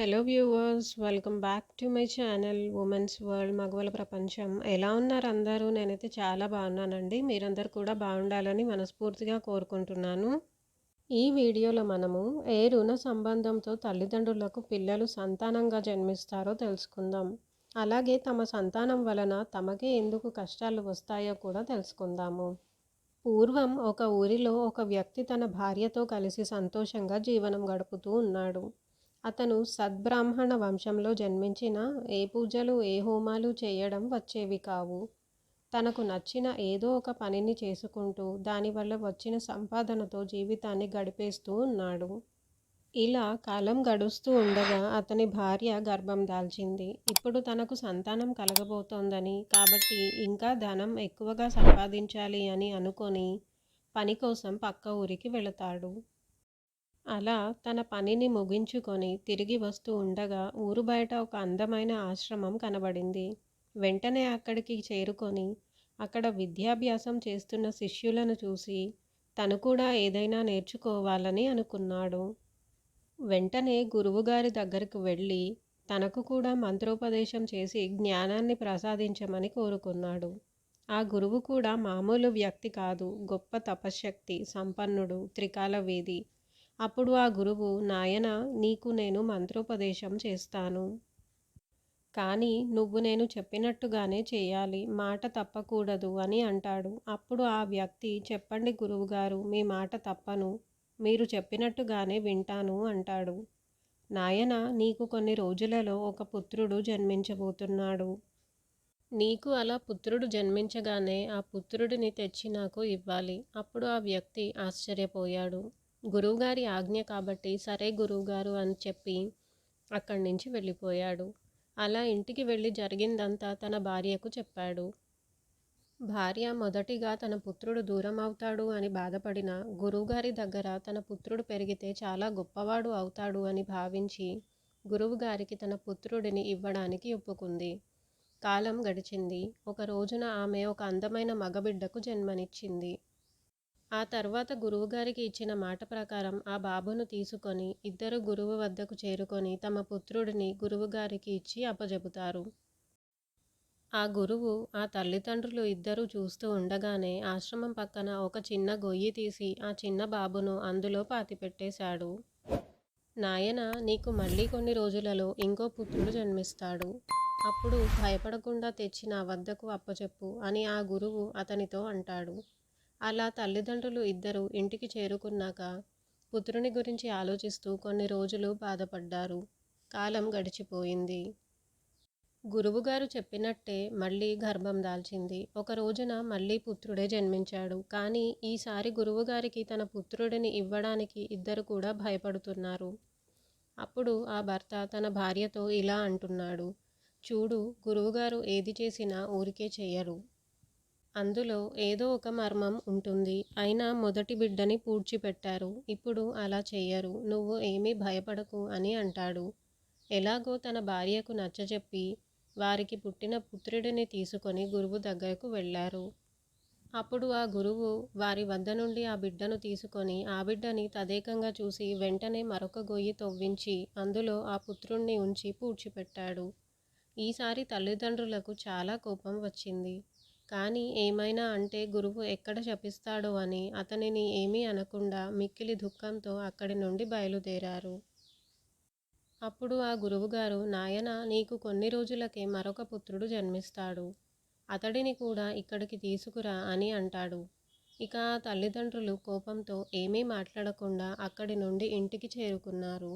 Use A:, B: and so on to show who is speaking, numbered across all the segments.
A: Hello viewers welcome back to my channel women's world మగవల ప్రపంచం ఎలా ఉన్నారు అందరూ? నేనైతే చాలా బాగున్నానండి. మీరందరూ కూడా బాగుండాలని మనస్ఫూర్తిగా కోరుకుంటున్నాను. ఈ వీడియోలో మనము ఏ రుణ సంబంధంతో తల్లిదండ్రులకు పిల్లలు సంతానంగా జన్మిస్తారో తెలుసుకుందాం. అలాగే తమ సంతానం వలన తమకే ఎందుకు కష్టాలు వస్తాయో కూడా తెలుసుకుందాము. పూర్వం ఒక ఊరిలో ఒక వ్యక్తి తన భార్యతో కలిసి సంతోషంగా జీవనం గడుపుతూ ఉన్నాడు. అతను సద్బ్రాహ్మణ వంశంలో జన్మించిన ఏ పూజలు ఏ హోమాలు చేయడం వచ్చేవి కావు. తనకు నచ్చిన ఏదో ఒక పనిని చేసుకుంటూ దానివల్ల వచ్చిన సంపాదనతో జీవితాన్ని గడిపేస్తూ ఉన్నాడు. ఇలా కాలం గడుస్తూ ఉండగా అతని భార్య గర్భం దాల్చింది. ఇప్పుడు తనకు సంతానం కలగబోతోందని కాబట్టి ఇంకా ధనం ఎక్కువగా సంపాదించాలి అని అనుకొని పని కోసం పక్క ఊరికి వెళతాడు. అలా తన పనిని ముగించుకొని తిరిగి వస్తూ ఉండగా ఊరు బయట ఒక అందమైన ఆశ్రమం కనబడింది. వెంటనే అక్కడికి చేరుకొని అక్కడ విద్యాభ్యాసం చేస్తున్న శిష్యులను చూసి తను కూడా ఏదైనా నేర్చుకోవాలని అనుకున్నాడు. వెంటనే గురువుగారి దగ్గరకు వెళ్ళి తనకు కూడా మంత్రోపదేశం చేసి జ్ఞానాన్ని ప్రసాదించమని కోరుకున్నాడు. ఆ గురువు కూడా మామూలు వ్యక్తి కాదు గొప్ప తపశ్శక్తి సంపన్నుడు త్రికాల వేది అప్పుడు ఆ గురువు నాయన నీకు నేను మంత్రోపదేశం చేస్తాను. కానీ నువ్వు నేను చెప్పినట్టుగానే చేయాలి. మాట తప్పకూడదు అని అంటాడు. అప్పుడు ఆ వ్యక్తి చెప్పండి గురువుగారు మీ మాట తప్పను. మీరు చెప్పినట్టుగానే వింటాను అంటాడు. నాయన నీకు కొన్ని రోజులలో ఒక పుత్రుడు జన్మించబోతున్నాడు. నీకు అలా పుత్రుడు జన్మించగానే ఆ పుత్రుడిని తెచ్చి నాకు ఇవ్వాలి అప్పుడు ఆ వ్యక్తి ఆశ్చర్యపోయాడు. గురువుగారి ఆజ్ఞ కాబట్టి సరే గురువుగారు అని చెప్పి అక్కడి నుంచి వెళ్ళిపోయాడు. అలా ఇంటికి వెళ్ళి జరిగిందంతా తన భార్యకు చెప్పాడు. భార్య మొదటిగా తన పుత్రుడు దూరం అవుతాడు అని బాధపడిన గురువుగారి దగ్గర తన పుత్రుడు పెరిగితే చాలా గొప్పవాడు అవుతాడు అని భావించి గురువుగారికి తన పుత్రుడిని ఇవ్వడానికి ఒప్పుకుంది. కాలం గడిచింది. ఒక రోజున ఆమె ఒక అందమైన మగబిడ్డకు జన్మనిచ్చింది. ఆ తర్వాత గురువుగారికి ఇచ్చిన మాట ప్రకారం ఆ బాబును తీసుకొని ఇద్దరు గురువు వద్దకు చేరుకొని తమ పుత్రుడిని గురువుగారికి ఇచ్చి అప్పజెపుతారు ఆ గురువు ఆ తల్లిదండ్రులు ఇద్దరూ చూస్తూ ఉండగానే ఆశ్రమం పక్కన ఒక చిన్న గొయ్యి తీసి ఆ చిన్న బాబును అందులో పాతిపెట్టేశాడు. నాయన నీకు మళ్ళీ కొన్ని రోజులలో ఇంకో పుత్రుడు జన్మిస్తాడు. అప్పుడు భయపడకుండా తెచ్చి నా వద్దకు అప్పచెప్పు అని ఆ గురువు అతనితో అంటాడు. అలా తల్లిదండ్రులు ఇద్దరు ఇంటికి చేరుకున్నాక పుత్రుని గురించి ఆలోచిస్తూ కొన్ని రోజులు బాధపడ్డారు. కాలం గడిచిపోయింది. గురువుగారు చెప్పినట్టే మళ్ళీ గర్భం దాల్చింది. ఒక రోజున మళ్ళీ పుత్రుడే జన్మించాడు. కానీ ఈసారి గురువుగారికి తన పుత్రుడిని ఇవ్వడానికి ఇద్దరు కూడా భయపడుతున్నారు. అప్పుడు ఆ భర్త తన భార్యతో ఇలా అంటున్నాడు. చూడు గురువుగారు ఏది చేసినా ఊరికే చేయరు అందులో ఏదో ఒక మర్మం ఉంటుంది. అయినా మొదటి బిడ్డని పూడ్చిపెట్టారు. ఇప్పుడు అలా చెయ్యరు. నువ్వు ఏమీ భయపడకు అని అంటాడు. ఎలాగో తన భార్యకు నచ్చజెప్పి వారికి పుట్టిన పుత్రుడిని తీసుకొని గురువు దగ్గరకు వెళ్ళారు. అప్పుడు ఆ గురువు వారి వద్ద నుండి ఆ బిడ్డను తీసుకొని ఆ బిడ్డని తదేకంగా చూసి వెంటనే మరొక గొయ్యి తవ్వించి అందులో ఆ పుత్రుణ్ణి ఉంచి పూడ్చిపెట్టాడు. ఈసారి తల్లిదండ్రులకు చాలా కోపం వచ్చింది. కానీ ఏమైనా అంటే గురువు ఎక్కడ శపిస్తాడో అని అతనిని ఏమీ అనకుండా మిక్కిలి దుఃఖంతో అక్కడి నుండి బయలుదేరారు. అప్పుడు ఆ గురువుగారు నాయన నీకు కొన్ని రోజులకే మరొక పుత్రుడు జన్మిస్తాడు. అతడిని కూడా ఇక్కడికి తీసుకురా అని అంటాడు. ఇక ఆ తల్లిదండ్రులు కోపంతో ఏమీ మాట్లాడకుండా అక్కడి నుండి ఇంటికి చేరుకున్నారు.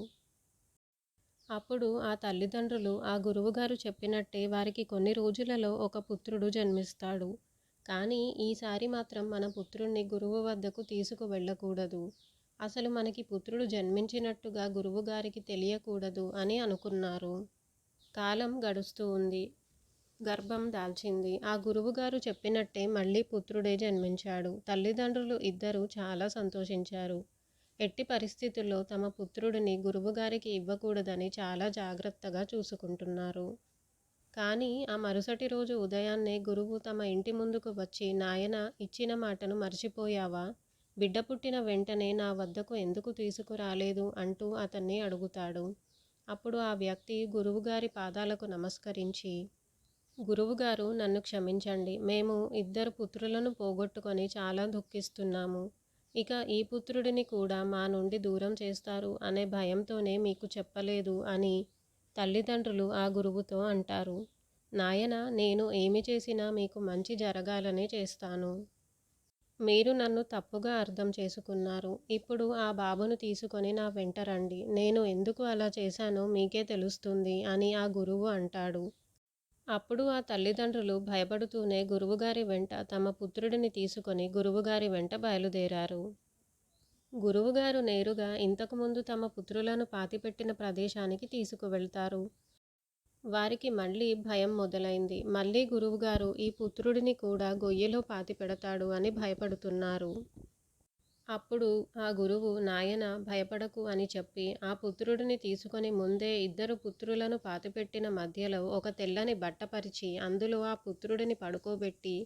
A: అప్పుడు ఆ తల్లిదండ్రులు ఆ గురువుగారు చెప్పినట్టే వారికి కొన్ని రోజులలో ఒక పుత్రుడు జన్మిస్తాడు. కానీ ఈసారి మాత్రం మన పుత్రుణ్ణి గురువు వద్దకు తీసుకు వెళ్ళకూడదు అసలు మనకి పుత్రుడు జన్మించినట్టుగా గురువుగారికి తెలియకూడదు అని అనుకున్నారు. కాలం గడుస్తూ ఉంది. గర్భం దాల్చింది. ఆ గురువుగారు చెప్పినట్టే మళ్ళీ పుత్రుడే జన్మించాడు. తల్లిదండ్రులు ఇద్దరూ చాలా సంతోషించారు. ఎట్టి పరిస్థితుల్లో తమ పుత్రుడిని గురువుగారికి ఇవ్వకూడదని చాలా జాగ్రత్తగా చూసుకుంటున్నారు. కానీ ఆ మరుసటి రోజు ఉదయాన్నే గురువు తమ ఇంటి ముందుకు వచ్చి నాయన ఇచ్చిన మాటను మర్చిపోయావా? బిడ్డ పుట్టిన వెంటనే నా వద్దకు ఎందుకు తీసుకురాలేదు? అంటూ అతన్ని అడుగుతాడు. అప్పుడు ఆ వ్యక్తి గురువుగారి పాదాలకు నమస్కరించి గురువుగారు నన్ను క్షమించండి. మేము ఇద్దరు పుత్రులను పోగొట్టుకొని చాలా దుఃఖిస్తున్నాము. ఇక ఈ పుత్రుడిని కూడా మా నుండి దూరం చేస్తారు అనే భయంతోనే మీకు చెప్పలేదు అని తల్లిదండ్రులు ఆ గురువుతో అంటారు. నాయన నేను ఏమి చేసినా మీకు మంచి జరగాలనే చేస్తాను. మీరు నన్ను తప్పుగా అర్థం చేసుకున్నారు. ఇప్పుడు ఆ బాబును తీసుకొని నా వెంట రండి. నేను ఎందుకు అలా చేశానో మీకే తెలుస్తుంది అని ఆ గురువు అంటాడు. అప్పుడు ఆ తల్లిదండ్రులు భయపడుతూనే గురువుగారి వెంట తమ పుత్రుడిని తీసుకొని గురువుగారి వెంట బయలుదేరారు. గురువుగారు నేరుగా ఇంతకుముందు తమ పుత్రులను పాతిపెట్టిన ప్రదేశానికి తీసుకువెళ్తారు. వారికి మళ్ళీ భయం మొదలైంది. మళ్ళీ గురువుగారు ఈ పుత్రుడిని కూడా గొయ్యిలో పాతి పెడతాడు అని భయపడుతున్నారు. అప్పుడు ఆ గురువు నాయన భయపడకు అని చెప్పి ఆ పుత్రుడిని తీసుకొని ముందే ఇద్దరు పుత్రులను పాతిపెట్టిన మధ్యలో ఒక తెల్లని బట్ట పరిచి అందులో ఆ పుత్రుడిని పడుకోబెట్టి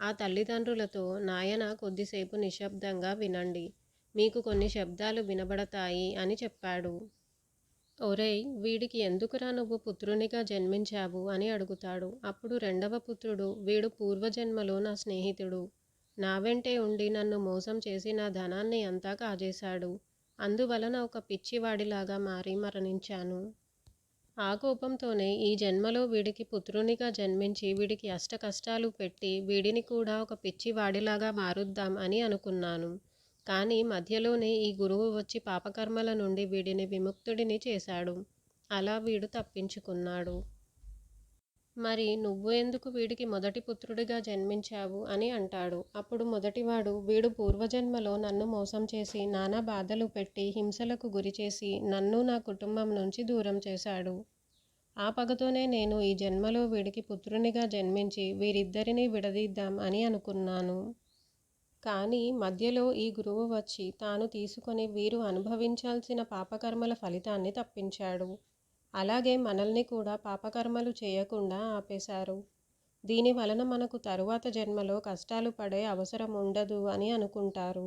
A: ఆ తల్లిదండ్రులతో నాయన కొద్దిసేపు నిశ్శబ్దంగా వినండి. మీకు కొన్ని శబ్దాలు వినబడతాయి అని చెప్పాడు. ఒరేయ్ వీడికి ఎందుకురా నువ్వు పుత్రునిగా జన్మించావు అని అడుగుతాడు. అప్పుడు రెండవ పుత్రుడు వీడు పూర్వజన్మలో నా స్నేహితుడు. నా వెంటే ఉండి నన్ను మోసం చేసి నా ధనాన్ని అంతా కాజేశాడు. అందువలన ఒక పిచ్చివాడిలాగా మారి మరణించాను. ఆ కోపంతోనే ఈ జన్మలో వీడికి పుత్రునిగా జన్మించి వీడికి అష్ట కష్టాలు పెట్టి వీడిని కూడా ఒక పిచ్చివాడిలాగా మారుద్దాం అని అనుకున్నాను. కానీ మధ్యలోనే ఈ గురువు వచ్చి పాపకర్మల నుండి వీడిని విముక్తుడిని చేశాడు. అలా వీడు తప్పించుకున్నాడు. మరి నువ్వు ఎందుకు వీడికి మొదటి పుత్రుడిగా జన్మించావు అని అంటాడు. అప్పుడు మొదటివాడు వీడు పూర్వజన్మలో నన్ను మోసం చేసి నానా బాధలు పెట్టి హింసలకు గురిచేసి నన్ను నా కుటుంబం నుంచి దూరం చేశాడు. ఆ పగతోనే నేను ఈ జన్మలో వీడికి పుత్రునిగా జన్మించి వీరిద్దరినీ విడదీద్దాం అని అనుకున్నాను. కానీ మధ్యలో ఈ గురువు వచ్చి తాను తీసుకొని వీరు అనుభవించాల్సిన పాపకర్మల ఫలితాన్ని తప్పించాడు. అలాగే మనల్ని కూడా పాపకర్మలు చేయకుండా ఆపేశారు. దీని వలన మనకు తరువాత జన్మలో కష్టాలు పడే అవసరం ఉండదు అని అనుకుంటారు.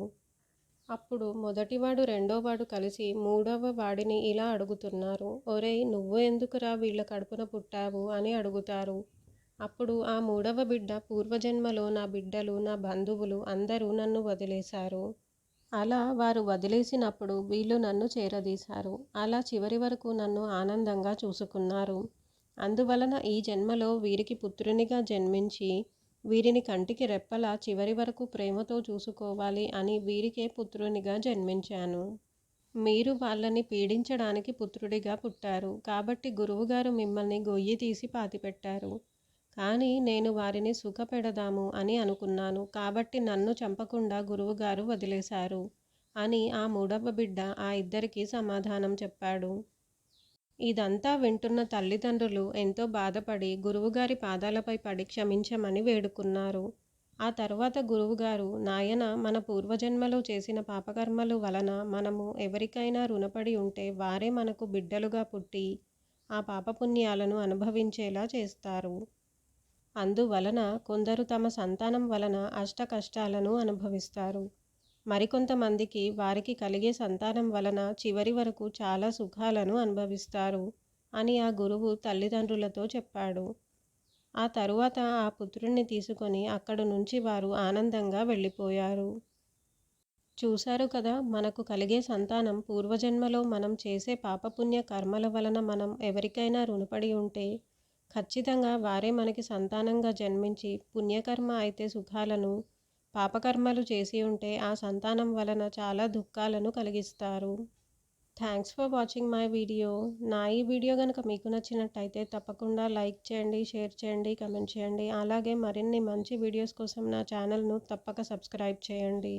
A: అప్పుడు మొదటివాడు రెండోవాడు కలిసి మూడవ వాడిని ఇలా అడుగుతున్నారు. ఒరేయ్ నువ్వు ఎందుకురా వీళ్ళ కడుపున పుట్టావు? అని అడుగుతారు. అప్పుడు ఆ మూడవ బిడ్డ పూర్వజన్మలో నా బిడ్డలు నా బంధువులు అందరూ నన్ను వదిలేశారు. అలా వారు వదిలేసినప్పుడు వీళ్ళు నన్ను చేరదీశారు. అలా చివరి వరకు నన్ను ఆనందంగా చూసుకున్నారు. అందువలన ఈ జన్మలో వీరికి పుత్రునిగా జన్మించి వీరిని కంటికి రెప్పలా చివరి వరకు ప్రేమతో చూసుకోవాలి అని వీరికే పుత్రునిగా జన్మించాను. మీరు వాళ్ళని పీడించడానికి పుత్రుడిగా పుట్టారు. కాబట్టి గురువుగారు మిమ్మల్ని గొయ్యి తీసి పాతిపెట్టారు. కానీ నేను వారిని సుఖపెడదాము అని అనుకున్నాను. కాబట్టి నన్ను చంపకుండా గురువుగారు వదిలేశారు అని ఆ మూడవ బిడ్డ ఆ ఇద్దరికి సమాధానం చెప్పాడు. ఇదంతా వింటున్న తల్లిదండ్రులు ఎంతో బాధపడి గురువుగారి పాదాలపై పడి క్షమించమని వేడుకున్నారు. ఆ తర్వాత గురువుగారు నాయన మన పూర్వజన్మలో చేసిన పాపకర్మలు వలన మనము ఎవరికైనా రుణపడి ఉంటే వారే మనకు బిడ్డలుగా పుట్టి ఆ పాపపుణ్యాలను అనుభవించేలా చేస్తారు. అందువలన కొందరు తమ సంతానం వలన అష్ట కష్టాలను అనుభవిస్తారు. మరికొంతమందికి వారికి కలిగే సంతానం వలన చివరి వరకు చాలా సుఖాలను అనుభవిస్తారు అని ఆ గురువు తల్లిదండ్రులతో చెప్పాడు. ఆ తరువాత ఆ పుత్రుణ్ణి తీసుకొని అక్కడి నుంచి వారు ఆనందంగా వెళ్ళిపోయారు. చూశారు కదా మనకు కలిగే సంతానం పూర్వజన్మలో మనం చేసే పాపపుణ్య కర్మల వలన మనం ఎవరికైనా రుణపడి ఉంటే ఖచ్చితంగా వారే మనకి సంతానంగా జన్మించి పుణ్యకర్మ అయితే సుఖాలను పాపకర్మలు చేసి ఉంటే ఆ సంతానం వలన చాలా దుఃఖాలను కలిగిస్తారు. Thanks for watching my video నా ఈ వీడియో కనుక మీకు నచ్చినట్టయితే తప్పకుండా లైక్ చేయండి షేర్ చేయండి కమెంట్ చేయండి. అలాగే మరిన్ని మంచి వీడియోస్ కోసం నా ఛానల్ను తప్పక సబ్స్క్రైబ్ చేయండి.